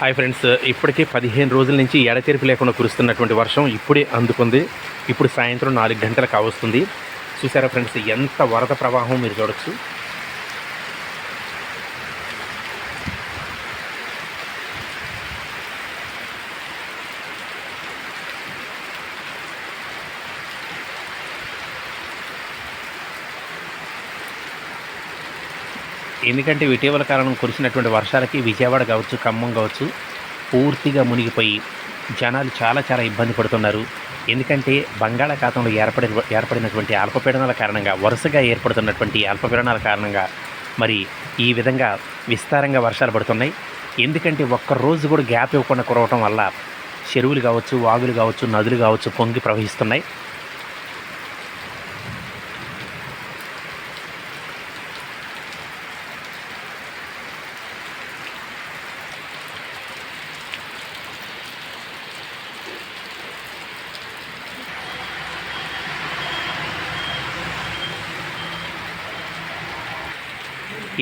Hi friends ఇప్పటికే పదిహేను రోజుల నుంచి ఎడతెరిపి లేకుండా కురుస్తున్నటువంటి వర్షం ఇప్పుడే అందుకుంది. ఇప్పుడు సాయంత్రం నాలుగు గంటలకు కావస్తుంది చూసారా ఫ్రెండ్స్ ఎంత వరద ప్రవాహం మీరు చూడొచ్చు. ఎందుకంటే ఇటీవల కాలం కురిసినటువంటి వర్షాలకి విజయవాడ కావచ్చు ఖమ్మం కావచ్చు పూర్తిగా మునిగిపోయి జనాలు చాలా చాలా ఇబ్బంది పడుతున్నారు. ఎందుకంటే బంగాళాఖాతంలో ఏర్పడి ఏర్పడినటువంటి అల్పపీడనాల కారణంగా వరుసగా ఏర్పడుతున్నటువంటి అల్పపీడనాల కారణంగా మరి ఈ విధంగా విస్తారంగా వర్షాలు పడుతున్నాయి. ఎందుకంటే ఒక్క రోజు కూడా గ్యాప్ ఇవ్వకుండా కురవటం వల్ల చెరువులు కావచ్చు వాగులు కావచ్చు నదులు కావచ్చు పొంగి ప్రవహిస్తున్నాయి.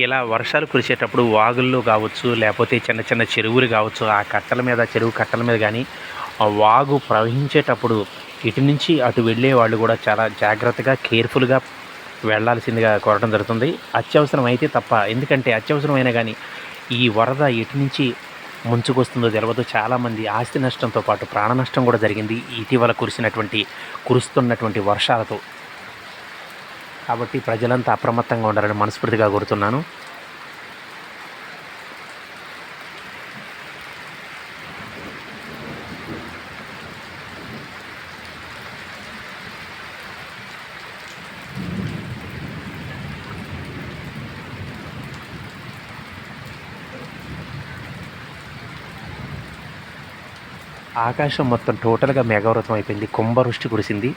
ఇలా వర్షాలు కురిసేటప్పుడు వాగుల్లో కావచ్చు లేకపోతే చిన్న చిన్న చెరువులు కావచ్చు ఆ కట్టల మీద చెరువు కట్టల మీద కానీ ఆ వాగు ప్రవహించేటప్పుడు ఇటు నుంచి అటు వెళ్ళే వాళ్ళు కూడా చాలా జాగ్రత్తగా కేర్ఫుల్గా వెళ్ళాల్సిందిగా కోరడం జరుగుతుంది. అత్యవసరం అయితే తప్ప ఎందుకంటే అత్యవసరమైనా కానీ ఈ వరద ఎటు నుంచి ముంచుకొస్తుందో తెలియదు చాలామంది ఆస్తి నష్టంతో పాటు ప్రాణ నష్టం కూడా జరిగింది. ఇటీవల కురిసినటువంటి కురుస్తున్నటువంటి వర్షాలతో. కాబట్టి ప్రజలంతా అప్రమత్తంగా ఉండాలని మనస్ఫూర్తిగా కోరుతున్నాను. ఆకాశం మొత్తం టోటల్గా మేఘావృతం అయిపోయింది. కుంభవృష్టి కురిసింది.